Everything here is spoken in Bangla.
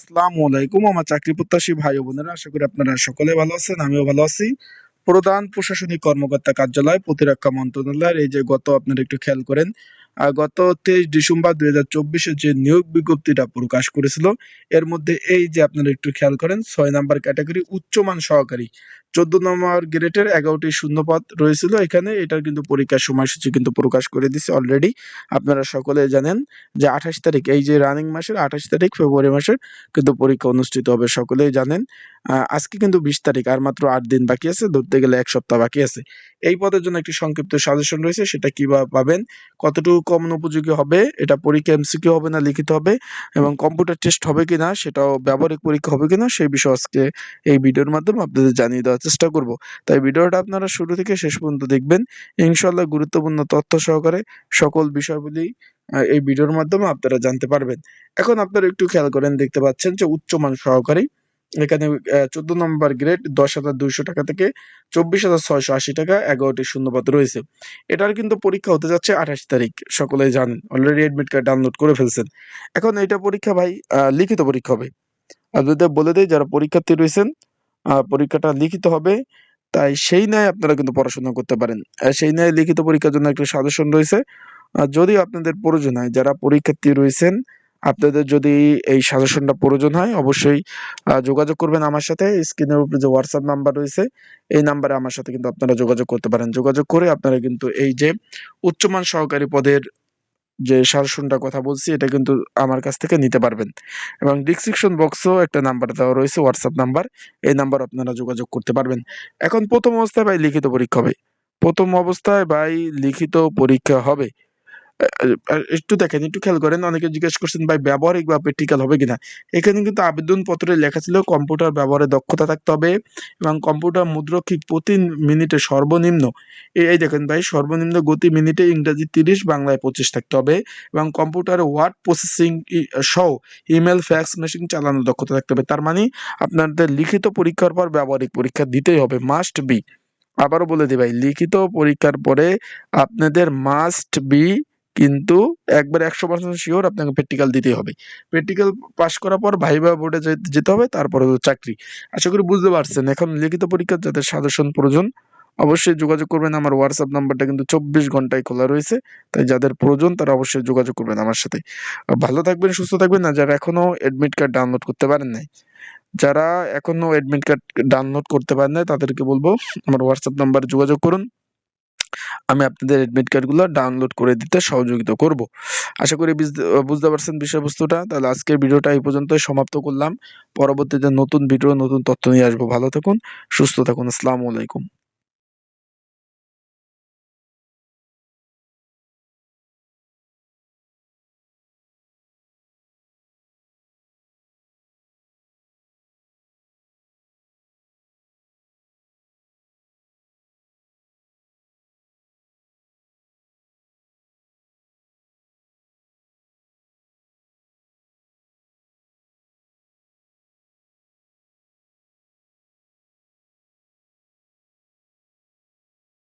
আসসালামু আলাইকুম আমার চাকরি প্রত্যাশী ভাই বোনেরা, আশা করি আপনারা সকলে ভালো আছেন, আমিও ভালো আছি। প্রধান প্রশাসনিক কর্মকর্তা কার্যালয়, প্রতিরক্ষা মন্ত্রণালয়ের, এই যে গত আপনারা একটু খেয়াল করেন গত তেইশ ডিসেম্বর দুই হাজার চব্বিশে যে নিয়োগ বিজ্ঞপ্তিটা প্রকাশ করেছিল, এর মধ্যে এই যে আপনারা একটু খেয়াল করেন, ছয় নাম্বার ক্যাটাগরি উচ্চমান সহকারী। চোদ্দ নম্বর গ্রেডের এগারোটি শূন্যপদ রয়েছিল। এখানে এটার কিন্তু পরীক্ষার সময়সূচি কিন্তু প্রকাশ করে দিছে অলরেডি আপনারা সকলে জানেন যে আঠাশ তারিখ, এই যে রানিং মাসের আঠাশ তারিখ ফেব্রুয়ারি মাসের কিন্তু পরীক্ষা অনুষ্ঠিত হবে, সকলেই জানেন। আজকে কিন্তু বিশ তারিখ, আর মাত্র আট দিন বাকি আছে, ধরতে গেলে এক সপ্তাহ বাকি আছে। এই পদের জন্য একটি সংক্ষিপ্ত সাজেশন রয়েছে, সেটা কীভাবে পাবেন, কতটুকু কমন উপযোগী হবে, এটা পরীক্ষা এমসিকিউ হবে না, লিখিত হবে, এবং কম্পিউটার টেস্ট হবে কিনা, সেটাও ব্যবহারিক পরীক্ষা হবে কিনা, সেই বিষয়ে আজকে এই ভিডিওর মাধ্যমে আপনাদের জানিয়ে দেওয়ার চেষ্টা করব। তাই ভিডিওটা আপনারা শুরু থেকে শেষ পর্যন্ত দেখবেন। ইনশাল্লাহ গুরুত্বপূর্ণ তথ্য সহকারে সকল বিষয়গুলি এই ভিডিওর মাধ্যমে আপনারা জানতে পারবেন। এখন আপনারা একটু খেয়াল করেন, দেখতে পাচ্ছেন যে উচ্চমান সহকারী এখানে চোদ্দ নম্বর গ্রেড দশ হাজার দুইশো টাকা থেকে চব্বিশ হাজার ছয়শো আশি টাকা এগারোটি শূন্যপদ রয়েছে। এটার কিন্তু পরীক্ষা হতে যাচ্ছে আঠাশ তারিখ, সকলেই জানেন। অলরেডি এডমিট কার্ড ডাউনলোড করে ফেলছেন। এখন এটা পরীক্ষা ভাই লিখিত পরীক্ষা হবে। আপনাদের বলে দেই যারা পরীক্ষার্থী রয়েছেন পরীক্ষাটা লিখিত হবে। তাই সেই ন্যায় আপনারা কিন্তু পড়াশোনা করতে পারেন। সেই ন্যায় লিখিত পরীক্ষার জন্য একটা সাজেশন রয়েছে। যদি আপনাদের প্রয়োজন হয়, যারা পরীক্ষার্থী রয়েছেন, আপনাদের যদি এই সাজেশনটা প্রয়োজন হয়, অবশ্যই যোগাযোগ করবেন আমার সাথে। স্ক্রিনের উপরে যে হোয়াটসঅ্যাপ নাম্বার রয়েছে, এই নাম্বারে আমার সাথে কিন্তু আপনারা যোগাযোগ করতে পারেন। যোগাযোগ করে আপনারা কিন্তু এই যে উচ্চমান সহকারী পদের যে সাজেশনটা কথা বলছি, এটা কিন্তু আমার কাছ থেকে নিতে পারবেন। এবং ডিসক্রিপশন বক্সেও একটা নাম্বার দেওয়া রয়েছে হোয়াটসঅ্যাপ নাম্বার এই নাম্বার আপনারা যোগাযোগ করতে পারবেন। এখন প্রথম অবস্থায় ভাই লিখিত পরীক্ষা হবে। প্রথম অবস্থায় ভাই লিখিত পরীক্ষা হবে। একটু দেখেন, একটু খেয়াল করেন, অনেকে জিজ্ঞেস করছেন, ভাই, ব্যবহারিক বা প্র্যাকটিক্যাল হবে কিনা? এখানে কিন্তু আবেদন পত্রে লেখা ছিল, কম্পিউটার ব্যবহারে দক্ষতা থাকতে হবে এবং কম্পিউটার মুদ্রক্ষিক প্রতি মিনিটে সর্বনিম্ন এই দেখেন ভাই, সর্বনিম্ন গতি মিনিটে ইংরেজি তিরিশ, বাংলায় পঁচিশ থাকতে হবে এবং কম্পিউটারে ওয়ার্ড প্রসেসিং সহ ইমেল, ফ্যাক্স, মেশিন চালানোর দক্ষতা থাকতে হবে। তার মানে আপনাদের লিখিত পরীক্ষার পর ব্যবহারিক পরীক্ষা দিতেই হবে মাস্ট বি আবারও বলে দিই ভাই, লিখিত পরীক্ষার পরে আপনাদের মাস্ট বি কিন্তু একবার একশো পার্সেন্ট শিওর আপনাকে প্র্যাকটিক্যাল দিতেই হবে। প্র্যাকটিক্যাল পাস করার পর ভাইবা বোর্ডে যেতে হবে, তারপরে চাকরি। আশা করি বুঝতে পারছেন। এখন লিখিত পরীক্ষার যাদের সাজেশন প্রয়োজন, অবশ্যই যোগাযোগ করবেন। আমার হোয়াটসঅ্যাপ নাম্বারটা কিন্তু চব্বিশ ঘন্টায় খোলা রয়েছে। তাই যাদের প্রয়োজন, তারা অবশ্যই যোগাযোগ করবেন আমার সাথে। ভালো থাকবেন, সুস্থ থাকবেন। না যারা এখনও অ্যাডমিট কার্ড ডাউনলোড করতে পারেন নাই, যারা এখনও অ্যাডমিট কার্ড ডাউনলোড করতে পারেন নাই, তাদেরকে বলব, আমার হোয়াটসঅ্যাপ নাম্বারে যোগাযোগ করুন। আমি আপনাদের অ্যাডমিট কার্ডগুলো ডাউনলোড করে দিতে সহযোগিতা করব। আশা করি বুঝতে পারছেন বিষয়বস্তুটা। তাহলে আজকের ভিডিওটা এই পর্যন্তই সমাপ্ত করলাম। পরবর্তীতে নতুন ভিডিও, নতুন তথ্য নিয়ে আসব। ভালো থাকুন, সুস্থ থাকুন। আসসালামু আলাইকুম।